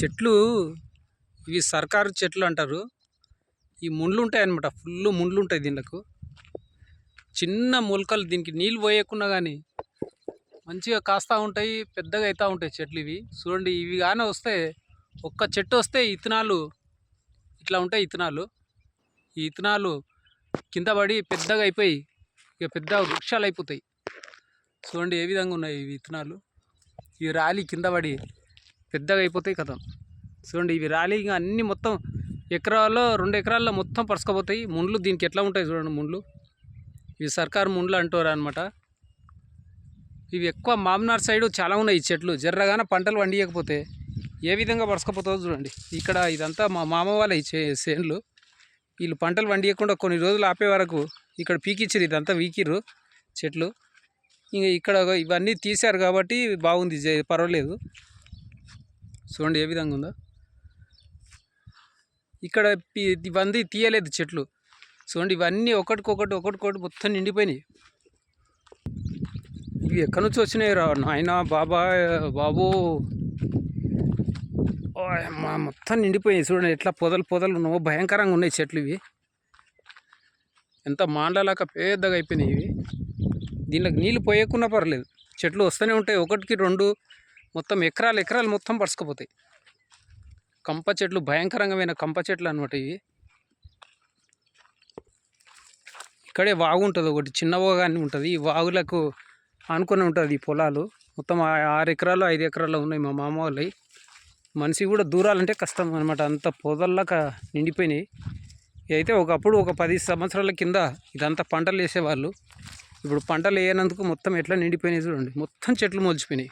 చెట్లు ఇవి సర్కారు చెట్లు అంటారు. ఈ ముండ్లు ఉంటాయి అనమాట ఫుల్ ముండ్లు ఉంటాయి దీనికి చిన్న మొలకలు దీనికి నీళ్ళు పోయకుండా కానీ మంచిగా కాస్తూ ఉంటాయి పెద్దగా అవుతూ ఉంటాయి చెట్లు ఇవి. చూడండి ఇవి కానీ వస్తే ఒక్క చెట్టు వస్తే ఇత్తనాలు ఇట్లా ఉంటాయి ఇత్తనాలు. ఈ ఇత్తనాలు కింద పడి పెద్దగా అయిపోయి ఇక పెద్ద వృక్షాలు అయిపోతాయి. చూడండి ఏ విధంగా ఉన్నాయి ఇవి విత్తనాలు ఈ రాలి కింద పడి పెద్దగా అయిపోతాయి కదా చూడండి ఇవి రాలి ఇంకా అన్నీ మొత్తం ఎకరాల్లో రెండు ఎకరాల్లో మొత్తం పరుచుకుపోతాయి ముండ్లు దీనికి ఎట్లా ఉంటాయి చూడండి ముండ్లు. ఇవి సర్కారు ముండ్లు అంటారు అనమాట ఇవి ఎక్కువ మామనార్ సైడు చాలా ఉన్నాయి ఈ చెట్లు. జర్రగానే పంటలు పండియకపోతే ఏ విధంగా పరుచుకుపోతుందో చూడండి. ఇక్కడ ఇదంతా మా మామ వాళ్ళ ఇచ్చే చే- చేన్లు. వీళ్ళు పంటలు పండియకుండా కొన్ని రోజులు ఆపే వరకు ఇక్కడ పీకిచ్చిర్రు ఇదంతా వీకిర్రు చెట్లు. ఇంకా ఇక్కడ ఇవన్నీ తీశారు కాబట్టి బాగుంది పర్వాలేదు. చూడండి ఏ విధంగా ఉందో. ఇక్కడ పి- ఇవన్నీ తీయలేదు చెట్లు. చూడండి ఇవన్నీ ఒకటికొకటి ఒకటికొకటి మొత్తం నిండిపోయినాయి. ఇవి ఎక్కడి నుంచి వచ్చినాయి రా? నాయన బాబా. బాబు మొత్తం నిండిపోయాయి చూడండి ఎట్లా పొదలు పొదలు ఉన్నావో భయంకరంగా ఉన్నాయి చెట్లు ఇవి. ఎంత మాండలాక పెద్దగా అయిపోయినాయి ఇవి. దీంట్లోకి నీళ్ళు పోయకున్నా పర్లేదు. చెట్లు వస్తూనే ఉంటాయి. ఒకటికి రెండు మొత్తం ఎకరాలు ఎకరాలు మొత్తం పరుచుకుపోతాయి. కంప చెట్లు భయంకరంగా కంప చెట్లు అనమాట ఇవి. ఇక్కడే వాగు ఉంటుంది ఒకటి చిన్న అని ఉంటుంది. ఈ వాగులకు అనుకుని ఉంటుంది ఈ పొలాలు. మొత్తం ఆరు ఎకరాలు ఐదు ఎకరాలు ఉన్నాయి మా మామ వాళ్ళవి. మనిషి కూడా దూరాలంటే కష్టం అనమాట అంత పొదల్లాక నిండిపోయినాయి. అయితే ఒకప్పుడు ఒక పది సంవత్సరాల కింద ఇదంతా పంటలు వేసేవాళ్ళు. ఇప్పుడు పంటలు వేయనందుకు మొత్తం ఎట్లా నిండిపోయినాయి చూడండి. మొత్తం చెట్లు మొలిచిపోయినాయి.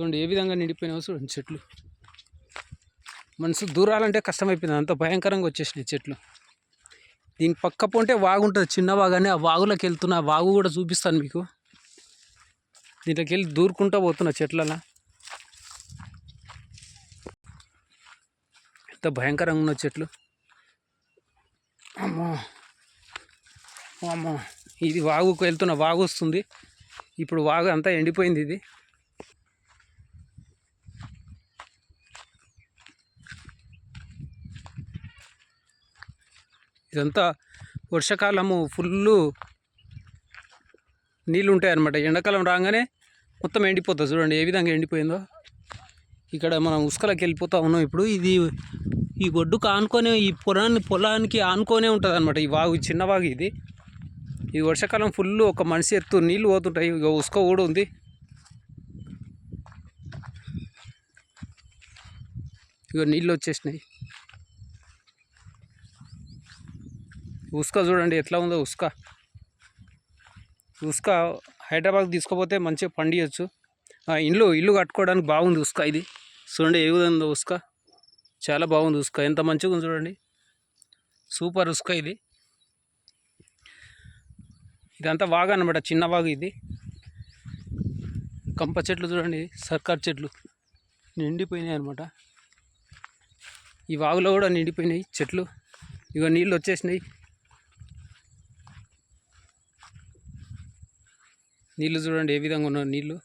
చూడండి ఏ విధంగా నిండిపోయినాయో చూడండి చెట్లు. మనసు దూరాలంటే కష్టమైపోయింది అంత భయంకరంగా వచ్చేసినాయి చెట్లు. దీని పక్క పోంటే వాగు ఉంటుంది చిన్న వాగానే ఆ వాగులోకి వెళ్తున్నా వాగు కూడా చూపిస్తాను మీకు. దీంట్లోకి వెళ్ళి దూరుకుంటూ పోతున్నా చెట్లలా. ఎంత భయంకరంగా ఉన్న చెట్లు. అమ్మో అమ్మో. ఇది వాగుకు వెళ్తున్న వాగు వస్తుంది. ఇప్పుడు వాగు అంతా ఎండిపోయింది ఇది. ఇదంతా వర్షాకాలము ఫుల్లు నీళ్ళు ఉంటాయి అన్నమాట ఎండాకాలం రాగానే మొత్తం ఎండిపోతుంది. చూడండి ఏ విధంగా ఎండిపోయిందో. ఇక్కడ మనం ఉసుకలకి వెళ్ళిపోతా ఉన్నాం ఇప్పుడు. ఇది ఈ ఒడ్డుకు ఆనుకొని ఈ పొలాన్ని పొలానికి ఆనుకొనే ఉంటుంది అనమాట ఈ వాగు చిన్న వాగు ఇది. ఈ వర్షాకాలం ఫుల్ ఒక మనిషి ఎత్తు నీళ్ళు పోతుంటాయి. ఇక ఉసుక కూడా ఉంది. ఇక నీళ్ళు వచ్చేసినాయి. ఉసుక చూడండి ఎట్లా ఉందో ఉసుక. ఉసుక హైదరాబాద్ తీసుకుపోతే మంచిగా పండియచ్చు. ఇల్లు ఇల్లు కట్టుకోవడానికి బాగుంది ఉసుక ఇది. చూడండి ఏ విధంగా ఉందో ఉసుక. చాలా బాగుంది ఉసుక. ఎంత మంచిగా ఉంది చూడండి. సూపర్ ఉసుక ఇది. ఇదంతా వాగా అనమాట చిన్న వాగు ఇది. కంప చెట్లు చూడండి సర్కార్ చెట్లు. నిండిపోయినాయి అనమాట ఈ వాగులో కూడా నిండిపోయినాయి చెట్లు. ఇక నీళ్ళు వచ్చేసినాయి. నీళ్ళు చూడండి ఏ విధంగా ఉన్నాయో నీళ్ళు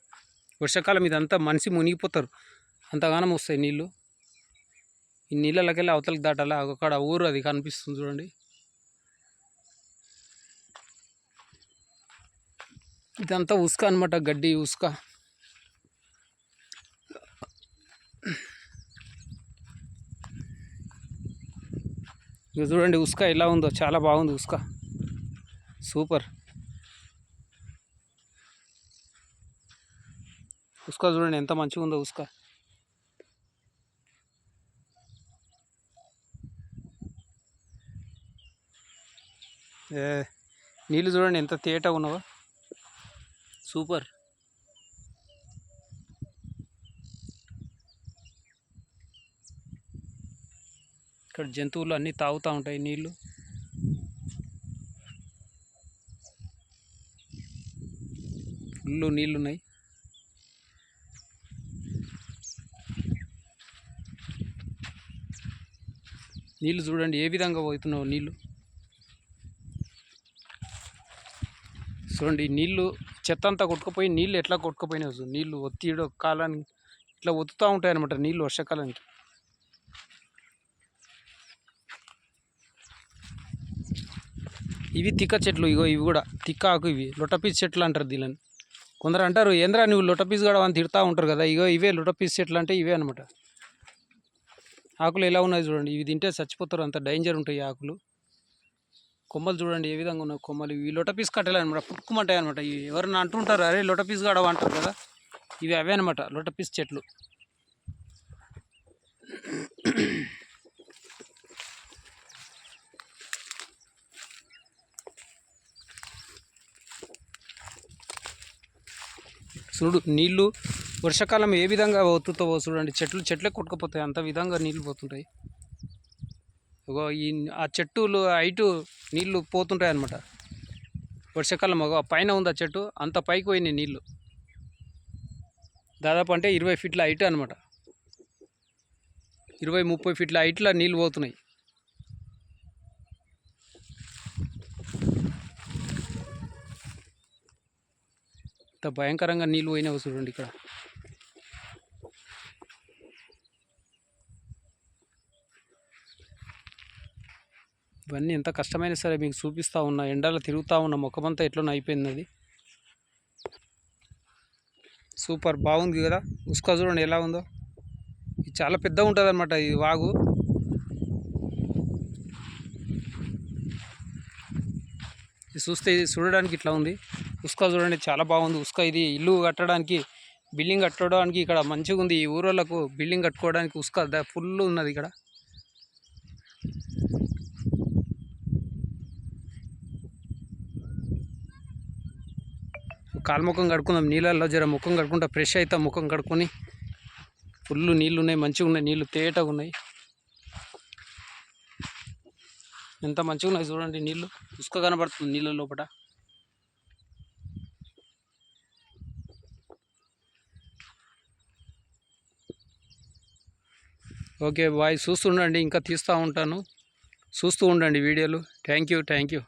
వర్షాకాలం ఇదంతా మనిషి మునిగిపోతారు. అంతగానం వస్తాయి నీళ్ళు ఈ నీళ్ళకెళ్ళి అవతలకి దాటాలి? అక్కడ ఊరు అది కనిపిస్తుంది చూడండి. ఇదంతా ఉసుక అనమాట గడ్డి ఉసుక. ఇక చూడండి ఉసుక ఎలా ఉందో. చాలా బాగుంది ఉసుక. సూపర్. ఉస్కా చూడండి ఎంత మంచిగా ఉందో ఉస్కా. ఏ నీళ్ళు చూడండి ఎంత తేట ఉన్నావా. సూపర్. ఇక్కడ జంతువులు అన్నీ తాగుతూ ఉంటాయి నీళ్ళు ఫుల్ నీళ్ళు ఉన్నాయి నీళ్ళు చూడండి ఏ విధంగా పోతున్నావు నీళ్ళు చూడండి నీళ్ళు చెత్త అంతా కొట్టుకుపోయి నీళ్ళు ఎట్లా కొట్టుకుపోయినాయి నీళ్ళు ఒత్తిడో కాలానికి ఇట్లా ఒత్తుతూ ఉంటాయన్నమాట నీళ్ళు వర్షాకాలానికి. ఇవి తిక్క చెట్లు ఇగో ఇవి కూడా తిక్క ఆకు ఇవి. లొటపీస్ చెట్లు అంటారు దీనిని కొందరు అంటారు ఏంద్రా నువ్వు లొటపీస్ కూడా అని తిడతా ఉంటారు కదా ఇగో ఇవే లొటపీస్ చెట్లు అంటే ఇవే అనమాట ఆకులు ఎలా ఉన్నాయి చూడండి. ఇవి తింటే చచ్చిపోతారు. అంత డేంజర్ ఉంటాయి ఈ ఆకులు. కొమ్మలు చూడండి. ఏ విధంగా ఉన్నాయి కొమ్మలు. ఇవి లొటపీస్ కట్టలే అనమాట. పుట్టుకుమంటాయి అనమాట. ఇవి ఎవరైనా అంటుంటారు అరే లొటపీస్ గడవ అంటారు కదా. ఇవి అవే అనమాట. లొటపీస్ చెట్లు. చూడు నీళ్ళు వర్షాకాలం ఏ విధంగా ఒత్తుతావో చూడండి చెట్లు చెట్లే కొట్టుకుపోతాయి. అంత విధంగా నీళ్ళు పోతుంటాయి. ఈ ఆ చెట్టులు హైటు నీళ్ళు పోతుంటాయి అనమాట వర్షాకాలం ఒక పైన ఉంది ఆ చెట్టు అంత పైకి పోయినాయి నీళ్ళు దాదాపు అంటే ఇరవై ఫీట్ల హైట్ అనమాట ఇరవై ముప్పై ఫీట్ల హైట్లో నీళ్ళు పోతున్నాయి. భయంకరంగా నీళ్ళు పోయినావు చూడండి ఇక్కడ. ఇవన్నీ ఎంత కష్టమైనా సరే మీకు చూపిస్తూ ఉన్నా ఎండలో తిరుగుతూ ఉన్న ముఖమంతా ఎట్లా అయిపోయింది అది. సూపర్ బాగుంది కదా. ఉసుక చూడండి ఎలా ఉందో. ఇది చాలా పెద్దగా ఉంటుంది అనమాట ఇది వాగు. ఇది చూస్తే ఇది చూడడానికి ఇట్లా ఉంది. ఉసుక చూడండి చాలా బాగుంది. ఉసుక ఇది ఇల్లు కట్టడానికి బిల్డింగ్ కట్టడానికి ఇక్కడ మంచిగా ఉంది. ఈ ఊరోళ్ళకు బిల్డింగ్ కట్టుకోవడానికి ఉసుక ఫుల్ ఉన్నది ఇక్కడ. కాలు ముఖం కడుకుందాం నీళ్ళల్లో జర ముఖం కడుకుంటా ఫ్రెష్ అవుతాం ముఖం కడుక్కొని. ఫుల్ నీళ్ళు ఉన్నాయి మంచిగా ఉన్నాయి. నీళ్ళు తేటగా ఉన్నాయి. ఎంత మంచిగా ఉన్నాయి చూడండి నీళ్ళు. ఉసుక కనబడుతుంది నీళ్ళ లోపల ఓకే బాయ్ చూస్తుండండి ఇంకా తీస్తూ ఉంటాను. చూస్తూ ఉండండి వీడియోలు. Thank you thank you.